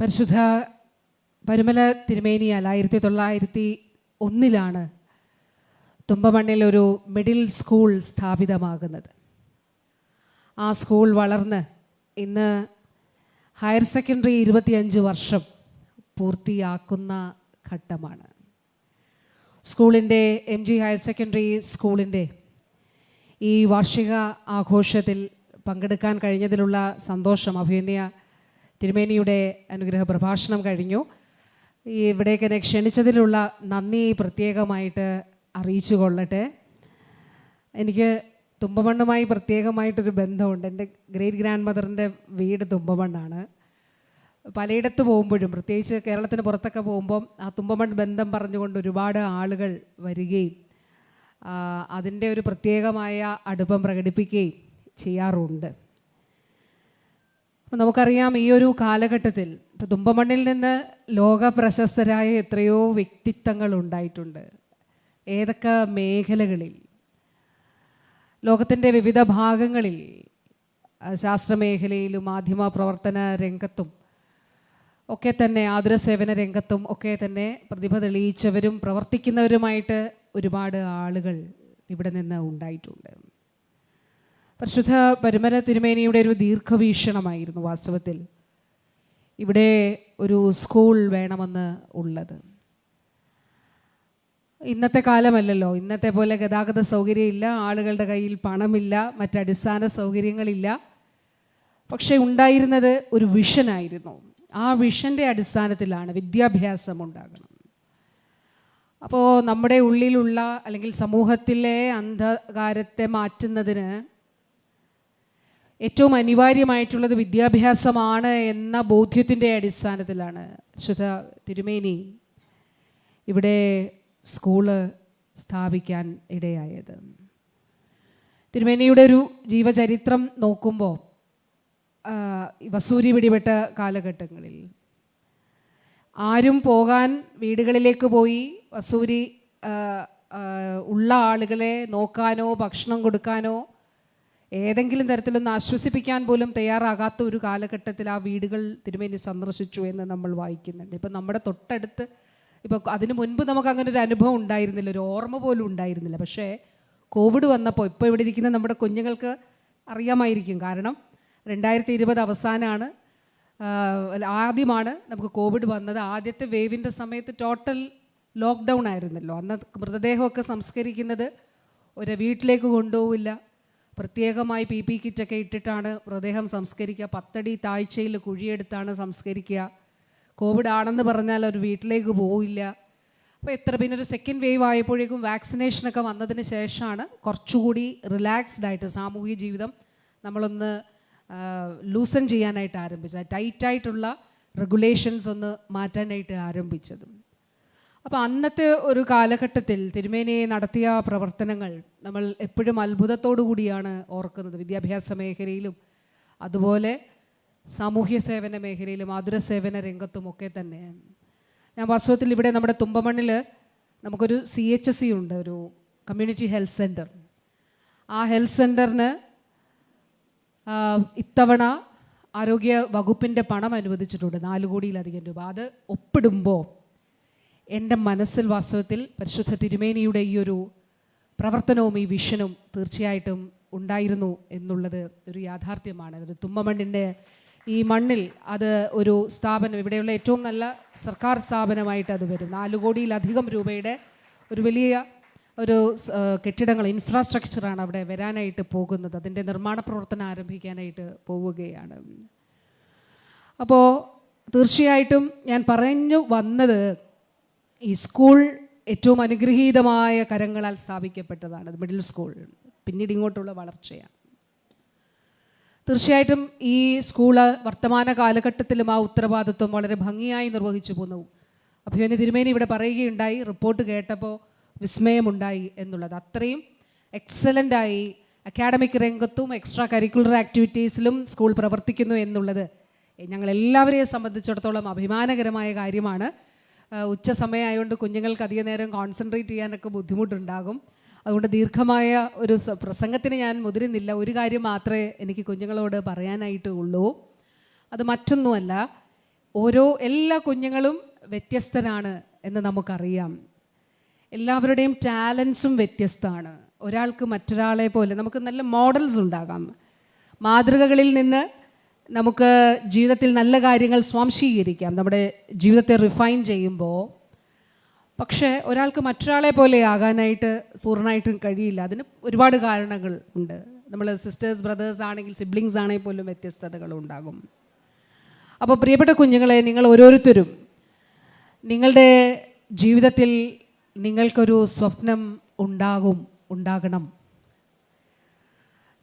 പരിശുദ്ധ പരുമല തിരുമേനിയാൽ ആയിരത്തി തൊള്ളായിരത്തി ഒന്നിലാണ് തുമ്പമണ്ണിൽ ഒരു മിഡിൽ സ്കൂൾ സ്ഥാപിതമാകുന്നത്. ആ സ്കൂൾ വളർന്ന് ഇന്ന് ഹയർ സെക്കൻഡറി ഇരുപത്തിയഞ്ച് വർഷം പൂർത്തിയാക്കുന്ന ഘട്ടമാണ്. സ്കൂളിന്റെ എം ജി ഹയർ സെക്കൻഡറി സ്കൂളിന്റെ ഈ വാർഷിക ആഘോഷത്തിൽ പങ്കെടുക്കാൻ കഴിഞ്ഞതിലുള്ള സന്തോഷം അഭിനന്ദ തിരുമേനിയുടെ അനുഗ്രഹ പ്രഭാഷണം കഴിഞ്ഞു. ഇവിടേക്ക് എന്നെ ക്ഷണിച്ചതിലുള്ള നന്ദി പ്രത്യേകമായിട്ട് അറിയിച്ചു കൊള്ളട്ടെ. എനിക്ക് തുമ്പമണ്ണുമായി പ്രത്യേകമായിട്ടൊരു ബന്ധമുണ്ട്. എന്റെ ഗ്രേറ്റ് ഗ്രാൻഡ് മദറിന്റെ വീട് തുമ്പമണ്ണാണ്. പലയിടത്ത് പോകുമ്പോഴും പ്രത്യേകിച്ച് കേരളത്തിന് പുറത്തൊക്കെ പോകുമ്പം ആ തുമ്പമൺ ബന്ധം പറഞ്ഞുകൊണ്ട് ഒരുപാട് ആളുകൾ വരികയും അതിന്റെ ഒരു പ്രത്യേകമായ അടുപ്പം പ്രകടിപ്പിക്കുകയും ചെയ്യാറുണ്ട്. നമുക്കറിയാം ഈ ഒരു കാലഘട്ടത്തിൽ ഇപ്പം തുമ്പമണ്ണിൽ നിന്ന് ലോക പ്രശസ്തരായ എത്രയോ വ്യക്തിത്വങ്ങൾ ഉണ്ടായിട്ടുണ്ട്. ഏതൊക്കെ മേഖലകളിൽ? ലോകത്തിന്റെ വിവിധ ഭാഗങ്ങളിൽ ശാസ്ത്രമേഖലയിലും മാധ്യമ പ്രവർത്തന രംഗത്തും ഒക്കെ തന്നെ ആതുര സേവന രംഗത്തും ഒക്കെ തന്നെ പ്രതിഭ തെളിയിച്ചവരും പ്രവർത്തിക്കുന്നവരുമായിട്ട് ഒരുപാട് ആളുകൾ ഇവിടെ നിന്ന് ഉണ്ടായിട്ടുണ്ട്. പരിശുദ്ധ പരുമല തിരുമേനിയുടെ ഒരു ദീർഘവീക്ഷണമായിരുന്നു വാസ്തവത്തിൽ. ഇവിടെ ഒരു സ്കൂൾ വേണമെന്ന് ഉള്ളത്. ഇന്നത്തെ കാലമല്ലല്ലോ. ഇന്നത്തെ പോലെ ഗതാഗത സൗകര്യമില്ല ആളുകളുടെ കയ്യിൽ പണമില്ല മറ്റടിസ്ഥാന സൗകര്യങ്ങളില്ല. പക്ഷേ ഉണ്ടായിരുന്നത് ഒരു വിഷനായിരുന്നു ആ വിഷന്റെ അടിസ്ഥാനത്തിലാണ് വിദ്യാഭ്യാസം ഉണ്ടാകണം. അപ്പോൾ നമ്മുടെ ഉള്ളിലുള്ള അല്ലെങ്കിൽ സമൂഹത്തിലെ അന്ധകാരത്തെ മാറ്റുന്നതിന് ഏറ്റവും അനിവാര്യമായിട്ടുള്ളത് വിദ്യാഭ്യാസമാണ് എന്ന ബോധ്യത്തിന്റെ അടിസ്ഥാനത്തിലാണ്. ശുദ്ധ തിരുമേനി ഇവിടെ സ്കൂൾ സ്ഥാപിക്കാൻ ഇടയായത്. തിരുമേനിയുടെ ഒരു ജീവചരിത്രം നോക്കുമ്പോൾ വസൂരി പിടിപെട്ട കാലഘട്ടങ്ങളിൽ ആരും പോകാൻ വീടുകളിലേക്ക് പോയി വസൂരി ഉള്ള ആളുകളെ നോക്കാനോ ഭക്ഷണം കൊടുക്കാനോ ഏതെങ്കിലും തരത്തിലൊന്ന് ആശ്വസിപ്പിക്കാൻ പോലും തയ്യാറാകാത്ത ഒരു കാലഘട്ടത്തിൽ ആ വീടുകൾ തിരുമേനി സന്ദർശിച്ചു എന്ന് നമ്മൾ വായിക്കുന്നുണ്ട്. ഇപ്പം നമ്മുടെ തൊട്ടടുത്ത് ഇപ്പോൾ അതിനു മുൻപ് നമുക്ക് അങ്ങനെ ഒരു അനുഭവം ഉണ്ടായിരുന്നില്ല ഒരു ഓർമ്മ പോലും ഉണ്ടായിരുന്നില്ല. പക്ഷേ കോവിഡ് വന്നപ്പോൾ ഇപ്പോൾ ഇവിടെ ഇരിക്കുന്ന നമ്മുടെ കുഞ്ഞുങ്ങൾക്ക് അറിയാമായിരിക്കും. കാരണം രണ്ടായിരത്തി ഇരുപത് അവസാനമാണ് ആദ്യമാണ് നമുക്ക് കോവിഡ് വന്നത്. ആദ്യത്തെ വേവിന്റെ സമയത്ത് ടോട്ടൽ ലോക്ക്ഡൗൺ ആയിരുന്നല്ലോ. അന്ന് മൃതദേഹമൊക്കെ സംസ്കരിക്കുന്നത് ഒരു വീട്ടിലേക്ക് കൊണ്ടുപോവില്ല. പ്രത്യേകമായി പി പി കിറ്റൊക്കെ ഇട്ടിട്ടാണ് മൃതദേഹം സംസ്കരിക്കുക. പത്തടി താഴ്ചയിൽ കുഴിയെടുത്താണ് സംസ്കരിക്കുക. കോവിഡ് ആണെന്ന് പറഞ്ഞാൽ ഒരു വീട്ടിലേക്ക് പോവില്ല. അപ്പോൾ എത്ര പിന്നെ ഒരു സെക്കൻഡ് വേവ് ആയപ്പോഴേക്കും വാക്സിനേഷനൊക്കെ വന്നതിന് ശേഷമാണ് കുറച്ചുകൂടി റിലാക്സ്ഡ് ആയിട്ട് സാമൂഹിക ജീവിതം നമ്മളൊന്ന് ലൂസൺ ചെയ്യാനായിട്ട് ആരംഭിച്ചത്. ടൈറ്റായിട്ടുള്ള റെഗുലേഷൻസ് ഒന്ന് മാറ്റാനായിട്ട് ആരംഭിച്ചത്. അപ്പോൾ അന്നത്തെ ഒരു കാലഘട്ടത്തിൽ തിരുമേനി നടത്തിയ പ്രവർത്തനങ്ങൾ നമ്മൾ എപ്പോഴും അത്ഭുതത്തോടു കൂടിയാണ് ഓർക്കുന്നത്. വിദ്യാഭ്യാസ മേഖലയിലും അതുപോലെ സാമൂഹ്യ സേവന മേഖലയിലും ആതുര സേവന രംഗത്തും ഒക്കെ തന്നെ. ഞാൻ വാസ്തവത്തിൽ ഇവിടെ നമ്മുടെ തുമ്പമണ്ണിൽ നമുക്കൊരു സി എച്ച് എസ് സി ഉണ്ട് ഒരു കമ്മ്യൂണിറ്റി ഹെൽത്ത് സെന്റർ ആ ഹെൽത്ത് സെന്ററിന് ഇത്തവണ ആരോഗ്യ വകുപ്പിന്റെ പണം അനുവദിച്ചിട്ടുണ്ട് നാല് കോടിയിലധികം രൂപ. അത് ഒപ്പിടുമ്പോൾ എന്റെ മനസ്സിൽ വാസ്തവത്തിൽ പരിശുദ്ധ തിരുമേനിയുടെ ഈ ഒരു പ്രവർത്തനവും ഈ വിഷനും തീർച്ചയായിട്ടും ഉണ്ടായിരുന്നു എന്നുള്ളത് ഒരു യാഥാർത്ഥ്യമാണ്. അതൊരു തുമ്മമണ്ണിന്റെ ഈ മണ്ണിൽ അത് ഒരു സ്ഥാപനം ഇവിടെയുള്ള ഏറ്റവും നല്ല സർക്കാർ സ്ഥാപനമായിട്ട് അത് വരും. നാല് കോടിയിലധികം രൂപയുടെ ഒരു വലിയ ഒരു കെട്ടിടങ്ങൾ ഇൻഫ്രാസ്ട്രക്ചറാണ് അവിടെ വരാനായിട്ട് പോകുന്നത്. അതിന്റെ നിർമ്മാണ പ്രവർത്തനം ആരംഭിക്കാനായിട്ട് പോവുകയാണ്. അപ്പോൾ തീർച്ചയായിട്ടും ഞാൻ പറഞ്ഞു വന്നത് ഈ സ്കൂൾ ഏറ്റവും അനുഗ്രഹീതമായ കരങ്ങളാൽ സ്ഥാപിക്കപ്പെട്ടതാണ് മിഡിൽ സ്കൂൾ പിന്നീട് ഇങ്ങോട്ടുള്ള വളർച്ചയാണ്. തീർച്ചയായിട്ടും ഈ സ്കൂൾ വർത്തമാന കാലഘട്ടത്തിലും ആ ഉത്തരവാദിത്വം വളരെ ഭംഗിയായി നിർവഹിച്ചു പോന്നു. അഭിമന്യ തിരുമേനി ഇവിടെ പറയുകയുണ്ടായി റിപ്പോർട്ട് കേട്ടപ്പോൾ വിസ്മയമുണ്ടായി എന്നുള്ളത്. അത്രയും എക്സലന്റായി അക്കാഡമിക് രംഗത്തും എക്സ്ട്രാ കരിക്കുലർ ആക്ടിവിറ്റീസിലും സ്കൂൾ പ്രവർത്തിക്കുന്നു എന്നുള്ളത് ഞങ്ങളെല്ലാവരെയും സംബന്ധിച്ചിടത്തോളം അഭിമാനകരമായ കാര്യമാണ്. ഉച്ച സമയമായതുകൊണ്ട് കുഞ്ഞുങ്ങൾക്ക് അധിക നേരം കോൺസെൻട്രേറ്റ് ചെയ്യാനൊക്കെ ബുദ്ധിമുട്ടുണ്ടാകും. അതുകൊണ്ട് ദീർഘമായ ഒരു പ്രസംഗത്തിന് ഞാൻ മുതിരുന്നില്ല. ഒരു കാര്യം മാത്രമേ എനിക്ക് കുഞ്ഞുങ്ങളോട് പറയാനായിട്ട് ഉള്ളൂ. അത് മറ്റൊന്നുമല്ല ഓരോ എല്ലാ കുഞ്ഞുങ്ങളും വ്യത്യസ്തരാണ് എന്ന് നമുക്കറിയാം. എല്ലാവരുടെയും ടാലൻസും വ്യത്യസ്തമാണ്. ഒരാൾക്ക് മറ്റൊരാളെ പോലെ നമുക്ക് നല്ല മോഡൽസ് ഉണ്ടാകാം. മാതൃകകളിൽ നിന്ന് നമുക്ക് ജീവിതത്തിൽ നല്ല കാര്യങ്ങൾ സ്വാംശീകരിക്കാം. നമ്മുടെ ജീവിതത്തെ റിഫൈൻ ചെയ്യുമ്പോൾ പക്ഷേ ഒരാൾക്ക് മറ്റൊരാളെ പോലെ ആകാനായിട്ട് പൂർണമായിട്ടും കഴിയില്ല. അതിന് ഒരുപാട് കാരണങ്ങൾ ഉണ്ട്. നമ്മൾ സിസ്റ്റേഴ്സ് ബ്രദേഴ്സ് ആണെങ്കിൽ സിബ്ലിങ്സ് ആണെങ്കിൽ പോലും വ്യത്യസ്തതകൾ ഉണ്ടാകും. അപ്പോൾ പ്രിയപ്പെട്ട കുഞ്ഞുങ്ങളെ നിങ്ങൾ ഓരോരുത്തരും നിങ്ങളുടെ ജീവിതത്തിൽ നിങ്ങൾക്കൊരു സ്വപ്നം ഉണ്ടാകും ഉണ്ടാകണം.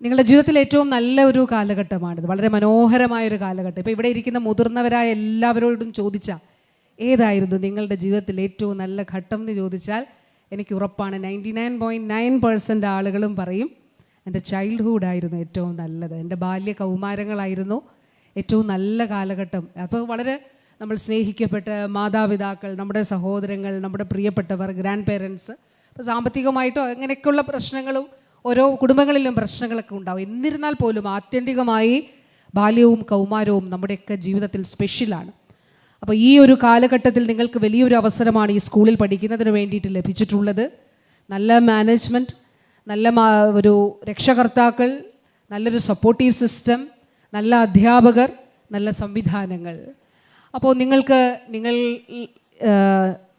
നിങ്ങളുടെ ജീവിതത്തിൽ ഏറ്റവും നല്ല ഒരു കാലഘട്ടമാണിത്. വളരെ മനോഹരമായ ഒരു കാലഘട്ടം. ഇപ്പോൾ ഇവിടെ ഇരിക്കുന്ന മുതിർന്നവരായ എല്ലാവരോടും ചോദിച്ചാൽ ഏതായിരുന്നു നിങ്ങളുടെ ജീവിതത്തിൽ ഏറ്റവും നല്ല ഘട്ടം? എന്ന് ചോദിച്ചാൽ എനിക്ക് ഉറപ്പാണ് ninety nine point nine percent ആളുകളും പറയും എന്റെ ചൈൽഡ്ഹുഡ് ആയിരുന്നു ഏറ്റവും നല്ലത്. എന്റെ ബാല്യ കൗമാരങ്ങളായിരുന്നു ഏറ്റവും നല്ല കാലഘട്ടം. അപ്പോൾ വളരെ നമ്മൾ സ്നേഹിക്കപ്പെട്ട മാതാപിതാക്കൾ നമ്മുടെ സഹോദരങ്ങൾ നമ്മുടെ പ്രിയപ്പെട്ടവർ ഗ്രാൻഡ് പേരൻസ് ഇപ്പോൾ സാമ്പത്തികമായിട്ടോ അങ്ങനെയൊക്കെയുള്ള പ്രശ്നങ്ങളും ഓരോ കുടുംബങ്ങളിലും പ്രശ്നങ്ങളൊക്കെ ഉണ്ടാവും. എന്നിരുന്നാൽ പോലും ആത്യന്തികമായി ബാല്യവും കൗമാരവും നമ്മുടെയൊക്കെ ജീവിതത്തിൽ സ്പെഷ്യലാണ് അപ്പോൾ ഈ ഒരു കാലഘട്ടത്തിൽ നിങ്ങൾക്ക് വലിയൊരു അവസരമാണ് ഈ സ്കൂളിൽ പഠിക്കുന്നതിന് വേണ്ടിയിട്ട് ലഭിച്ചിട്ടുള്ളത്. നല്ല മാനേജ്മെന്റ് നല്ല ഒരു രക്ഷകർത്താക്കൾ നല്ലൊരു സപ്പോർട്ടീവ് സിസ്റ്റം നല്ല അധ്യാപകർ നല്ല സംവിധാനങ്ങൾ. അപ്പോൾ നിങ്ങൾക്ക് നിങ്ങൾ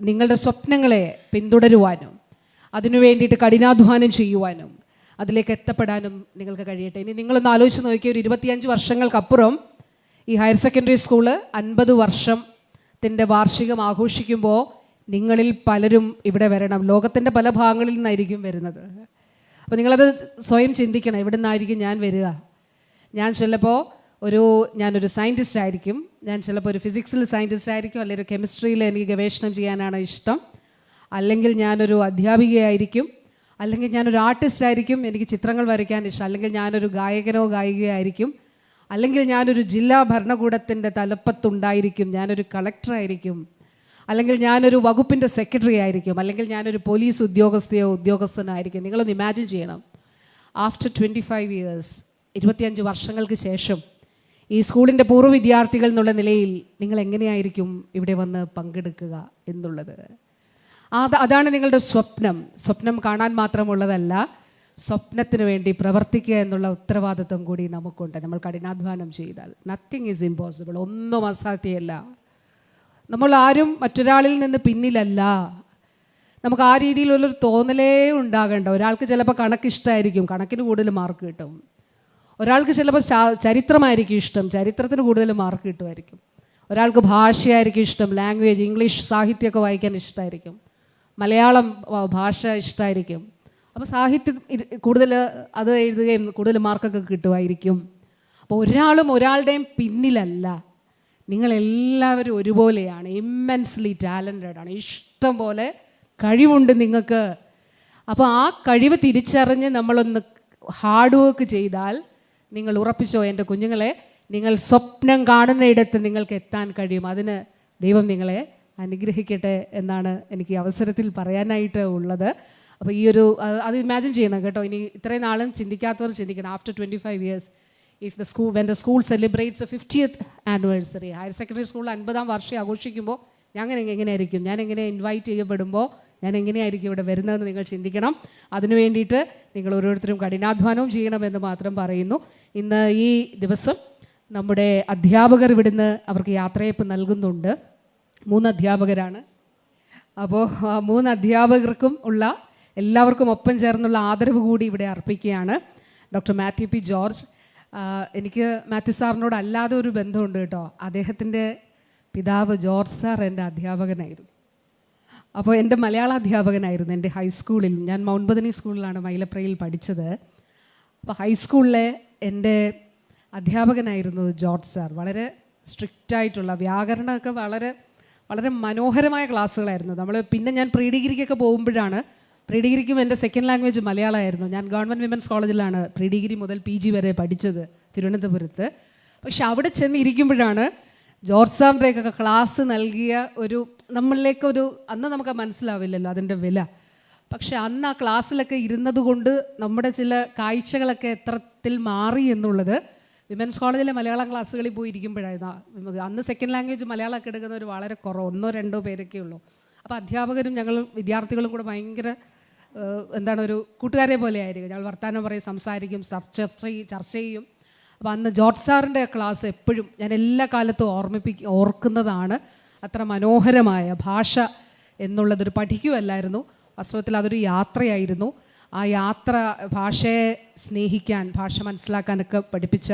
നിങ്ങളുടെ സ്വപ്നങ്ങളെ പിന്തുടരുവാനും അതിനു വേണ്ടിയിട്ട് കഠിനാധ്വാനം ചെയ്യുവാനും അതിലേക്ക് എത്തപ്പെടാനും നിങ്ങൾക്ക് കഴിയട്ടെ. ഇനി നിങ്ങളൊന്ന് ആലോചിച്ച് നോക്കിയ ഒരു ഇരുപത്തിയഞ്ച് വർഷങ്ങൾക്കപ്പുറം ഈ ഹയർ സെക്കൻഡറി സ്കൂൾ അൻപത് വർഷത്തിന്റെ വാർഷികം ആഘോഷിക്കുമ്പോൾ നിങ്ങളിൽ പലരും ഇവിടെ വരണം. ലോകത്തിന്റെ പല ഭാഗങ്ങളിൽ നിന്നായിരിക്കും വരുന്നത്. അപ്പോൾ നിങ്ങളത് സ്വയം ചിന്തിക്കണം. എവിടെ നിന്നായിരിക്കും ഞാൻ വരിക? ഞാൻ ചിലപ്പോൾ ഒരു ഞാനൊരു സയന്റിസ്റ്റ് ആയിരിക്കും. ഞാൻ ചിലപ്പോൾ ഒരു ഫിസിക്സിൽ സയന്റിസ്റ്റ് ആയിരിക്കും. അല്ലെങ്കിൽ ഒരു കെമിസ്ട്രിയിൽ എനിക്ക് ഗവേഷണം ചെയ്യാനാണ് ഇഷ്ടം. അല്ലെങ്കിൽ ഞാനൊരു അധ്യാപികയായിരിക്കും. അല്ലെങ്കിൽ ഞാനൊരു ആർട്ടിസ്റ്റ് ആയിരിക്കും എനിക്ക് ചിത്രങ്ങൾ വരയ്ക്കാൻ ഇഷ്ടം. അല്ലെങ്കിൽ ഞാനൊരു ഗായകനോ ഗായികയോ ആയിരിക്കും. അല്ലെങ്കിൽ ഞാനൊരു ജില്ലാ ഭരണകൂടത്തിന്റെ തലപ്പത്തുണ്ടായിരിക്കും ഞാനൊരു കളക്ടറായിരിക്കും അല്ലെങ്കിൽ ഞാനൊരു വകുപ്പിന്റെ സെക്രട്ടറി ആയിരിക്കും. അല്ലെങ്കിൽ ഞാനൊരു പോലീസ് ഉദ്യോഗസ്ഥയോ ഉദ്യോഗസ്ഥനായിരിക്കും നിങ്ങളൊന്ന് ഇമാജിൻ ചെയ്യണം. ആഫ്റ്റർ ട്വന്റി ഫൈവ് ഇയേഴ്സ് ഇരുപത്തിയഞ്ച് വർഷങ്ങൾക്ക് ശേഷം ഈ സ്കൂളിന്റെ പൂർവ വിദ്യാർത്ഥികൾ എന്നുള്ള നിലയിൽ നിങ്ങൾ എങ്ങനെയായിരിക്കും ഇവിടെ വന്ന് പങ്കെടുക്കുക എന്നുള്ളത്? അത് അതാണ് നിങ്ങളുടെ സ്വപ്നം. സ്വപ്നം കാണാൻ മാത്രമുള്ളതല്ല സ്വപ്നത്തിന് വേണ്ടി പ്രവർത്തിക്കുക എന്നുള്ള ഉത്തരവാദിത്വം കൂടി നമുക്കുണ്ട്. നമ്മൾ കഠിനാധ്വാനം ചെയ്താൽ. നത്തിങ് ഈസ് ഇമ്പോസിബിൾ ഒന്നും അസാധ്യമല്ല നമ്മൾ ആരും മറ്റൊരാളിൽ നിന്ന് പിന്നിലല്ല. നമുക്ക് ആ രീതിയിലുള്ളൊരു തോന്നലേ ഉണ്ടാകേണ്ട. ഒരാൾക്ക് ചിലപ്പോൾ കണക്ക് ഇഷ്ടമായിരിക്കും കണക്കിന് കൂടുതൽ മാർക്ക് കിട്ടും. ഒരാൾക്ക് ചിലപ്പോൾ ചരിത്രമായിരിക്കും ഇഷ്ടം. ചരിത്രത്തിന് കൂടുതൽ മാർക്ക് കിട്ടുമായിരിക്കും. ഒരാൾക്ക് ഭാഷയായിരിക്കും ഇഷ്ടം. ലാംഗ്വേജ് ഇംഗ്ലീഷ് സാഹിത്യമൊക്കെ വായിക്കാൻ ഇഷ്ടമായിരിക്കും മലയാളം ഭാഷ ഇഷ്ടമായിരിക്കും അപ്പോൾ സാഹിത്യം കൂടുതൽ അത് എഴുതുകയും കൂടുതൽ മാർക്കൊക്കെ കിട്ടുമായിരിക്കും. അപ്പോൾ ഒരാളും ഒരാളുടെയും പിന്നിലല്ല. നിങ്ങളെല്ലാവരും ഒരുപോലെയാണ് ഇമ്മൻസ്ലി ടാലന്റഡ് ആണ്. ഇഷ്ടം പോലെ കഴിവുണ്ട് നിങ്ങൾക്ക്. അപ്പോൾ ആ കഴിവ് തിരിച്ചറിഞ്ഞ് നമ്മളൊന്ന് ഹാർഡ് വർക്ക് ചെയ്താൽ നിങ്ങൾ ഉറപ്പിച്ചോ എന്റെ കുഞ്ഞുങ്ങളെ നിങ്ങൾ സ്വപ്നം കാണുന്നയിടത്ത് നിങ്ങൾക്ക് എത്താൻ കഴിയും. അതിന് ദൈവം നിങ്ങളെ അനുഗ്രഹിക്കട്ടെ എന്നാണ് എനിക്ക് അവസരത്തിൽ പറയാനായിട്ട് ഉള്ളത്. അപ്പോൾ ഈ ഒരു അത് ഇമാജിൻ ചെയ്യണം കേട്ടോ. ഇനി ഇത്രയും നാളും ചിന്തിക്കാത്തവർ ചിന്തിക്കണം. After twenty five years if the school when the school celebrates fiftieth anniversary higher secondary സ്കൂളിൽ അൻപതാം വർഷം ആഘോഷിക്കുമ്പോൾ ഞാൻ അങ്ങനെ എങ്ങനെയായിരിക്കും? ഞാൻ എങ്ങനെ ഇൻവൈറ്റ് ചെയ്യപ്പെടുമ്പോൾ ഞാൻ എങ്ങനെയായിരിക്കും ഇവിടെ വരുന്നതെന്ന് നിങ്ങൾ ചിന്തിക്കണം. അതിനു വേണ്ടിയിട്ട് നിങ്ങൾ ഓരോരുത്തരും കഠിനാധ്വാനവും ചെയ്യണമെന്ന് മാത്രം പറയുന്നു. ഇന്ന് ഈ ദിവസം നമ്മുടെ അധ്യാപകർ ഇവിടുന്ന് അവർക്ക് യാത്രയപ്പ് നൽകുന്നുണ്ട്. മൂന്ന് അധ്യാപകരാണ് അപ്പോൾ മൂന്ന് അധ്യാപകർക്കും ഉള്ള എല്ലാവർക്കും ഒപ്പം ചേർന്നുള്ള ആദരവ് കൂടി ഇവിടെ അർപ്പിക്കുകയാണ് ഡോക്ടർ മാത്യു പി ജോർജ്. എനിക്ക് മാത്യു സാറിനോട് അല്ലാതെ ഒരു ബന്ധമുണ്ട് കേട്ടോ. അദ്ദേഹത്തിന്റെ പിതാവ് ജോർജ് സാർ എന്റെ അധ്യാപകനായിരുന്നു. അപ്പോൾ എന്റെ മലയാള അധ്യാപകനായിരുന്നു എന്റെ ഹൈസ്കൂളിൽ. ഞാൻ മൗണ്ട് ബദനി സ്കൂളിലാണ് മൈലപ്രയിൽ പഠിച്ചത്. അപ്പോൾ ഹൈസ്കൂളിലെ എന്റെ അധ്യാപകനായിരുന്നു ജോർജ് സാർ. വളരെ സ്ട്രിക്റ്റ് ആയിട്ടുള്ള വ്യാകരണമൊക്കെ വളരെ വളരെ മനോഹരമായ ക്ലാസ്സുകളായിരുന്നു. നമ്മൾ പിന്നെ ഞാൻ പ്രീ ഡിഗ്രിക്കൊക്കെ പോകുമ്പോഴാണ് പ്രീ ഡിഗ്രിക്കും എന്റെ സെക്കൻഡ് ലാംഗ്വേജ് മലയാളമായിരുന്നു. ഞാൻ ഗവൺമെന്റ് വിമൻസ് കോളേജിലാണ് പ്രീ ഡിഗ്രി മുതൽ പി ജി വരെ പഠിച്ചത് തിരുവനന്തപുരത്ത്. പക്ഷെ അവിടെ ചെന്നിരിക്കുമ്പോഴാണ് ജോർജ് സാറിന്റെയൊക്കെ ക്ലാസ് നൽകിയ ഒരു നമ്മളിലേക്കൊരു അന്ന് നമുക്ക് മനസ്സിലാവില്ലല്ലോ അതിന്റെ വില. പക്ഷെ അന്ന് ആ ക്ലാസ്സിലൊക്കെ ഇരുന്നത് കൊണ്ട് നമ്മുടെ ചില കാഴ്ചകളൊക്കെ എത്രത്തിൽ മാറി എന്നുള്ളത് വിമൻസ് കോളേജിലെ മലയാളം ക്ലാസ്സുകളിൽ പോയി ഇരിക്കുമ്പോഴായിരുന്നു അന്ന് സെക്കൻഡ് ലാംഗ്വേജ് മലയാളമൊക്കെ എടുക്കുന്നവർ വളരെ കുറവ്. ഒന്നോ രണ്ടോ പേരൊക്കെ ഉള്ളൂ. അപ്പോൾ അധ്യാപകരും ഞങ്ങൾ വിദ്യാർത്ഥികളും കൂടെ ഭയങ്കര എന്താണ് ഒരു കൂട്ടുകാരെ പോലെ ആയിരിക്കും. ഞങ്ങൾ വർത്തമാനം പറയും സംസാരിക്കും ചർച്ച ചർച്ച ചെയ്യും. അപ്പോൾ അന്ന് ജോർജ് സാറിന്റെ ക്ലാസ് എപ്പോഴും ഞാൻ എല്ലാ കാലത്തും ഓർമ്മിപ്പിക്ക ഓർക്കുന്നതാണ് അത്ര മനോഹരമായ ഭാഷ എന്നുള്ളതൊരു പഠിക്കുമല്ലായിരുന്നു വാസ്തവത്തിൽ അതൊരു യാത്രയായിരുന്നു. ആ യാത്ര ഭാഷയെ സ്നേഹിക്കാൻ ഭാഷ മനസ്സിലാക്കാനൊക്കെ പഠിപ്പിച്ച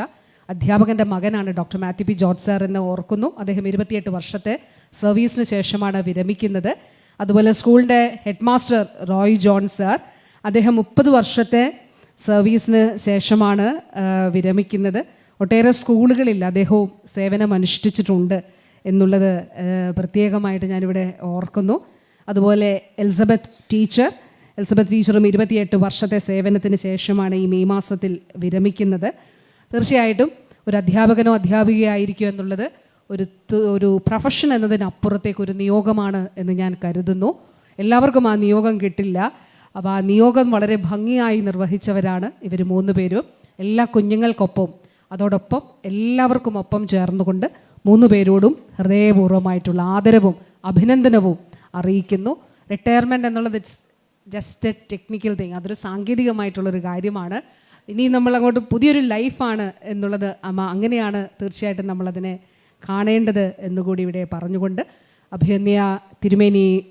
അധ്യാപകന്റെ മകനാണ് doctor Mathew P George sir എന്ന് ഓർക്കുന്നു. അദ്ദേഹം ഇരുപത്തിയെട്ട് വർഷത്തെ സർവീസിന് ശേഷമാണ് വിരമിക്കുന്നത്. അതുപോലെ സ്കൂളിന്റെ head master Roy John sir അദ്ദേഹം മുപ്പത് വർഷത്തെ സർവീസിന് ശേഷമാണ് വിരമിക്കുന്നത്. ഒട്ടേറെ സ്കൂളുകളിൽ അദ്ദേഹവും സേവനം അനുഷ്ഠിച്ചിട്ടുണ്ട് എന്നുള്ളത് പ്രത്യേകമായിട്ട് ഞാനിവിടെ ഓർക്കുന്നു. അതുപോലെ എലിസബത്ത് ടീച്ചർ എലിസബത്ത് ടീച്ചറും ഇരുപത്തിയെട്ട് വർഷത്തെ സേവനത്തിന് ശേഷമാണ് ഈ മെയ് മാസത്തിൽ വിരമിക്കുന്നത്. തീർച്ചയായിട്ടും ഒരു അധ്യാപകനോ അധ്യാപികയോ ആയിരിക്കും എന്നുള്ളത് ഒരു ഒരു പ്രൊഫഷൻ എന്നതിനപ്പുറത്തേക്ക് ഒരു നിയോഗമാണ് എന്ന് ഞാൻ കരുതുന്നു. എല്ലാവർക്കും ആ നിയോഗം കിട്ടില്ല. അപ്പോൾ ആ നിയോഗം വളരെ ഭംഗിയായി നിർവഹിച്ചവരാണ് ഇവർ മൂന്ന് പേരും. എല്ലാ കുഞ്ഞുങ്ങൾക്കൊപ്പം അതോടൊപ്പം എല്ലാവർക്കും ഒപ്പം ചേർന്നുകൊണ്ട് മൂന്ന് പേരോടും ഹൃദയപൂർവമായിട്ടുള്ള ആദരവും അഭിനന്ദനവും അറിയിക്കുന്നു. റിട്ടയർമെന്റ് എന്നുള്ളത് it's just a technical thing അതൊരു സാങ്കേതികമായിട്ടുള്ളൊരു കാര്യമാണ്. ഇനി നമ്മൾ അങ്ങോട്ട് പുതിയൊരു ലൈഫാണ് എന്നുള്ളത് അമ്മ അങ്ങനെയാണ് തീർച്ചയായിട്ടും നമ്മളതിനെ കാണേണ്ടത് എന്നുകൂടി ഇവിടെ പറഞ്ഞുകൊണ്ട് അഭ്യന്യ തിരുമേനിയുടെ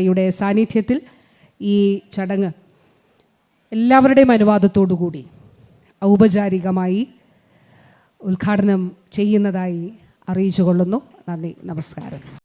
യുടെ സാന്നിധ്യത്തിൽ ഈ ചടങ്ങ് എല്ലാവരുടെയും അനുവാദത്തോടു കൂടി ഔപചാരികമായി ഉദ്ഘാടനം ചെയ്യുന്നതായി അറിയിച്ചു കൊള്ളുന്നു നന്ദി നമസ്കാരം.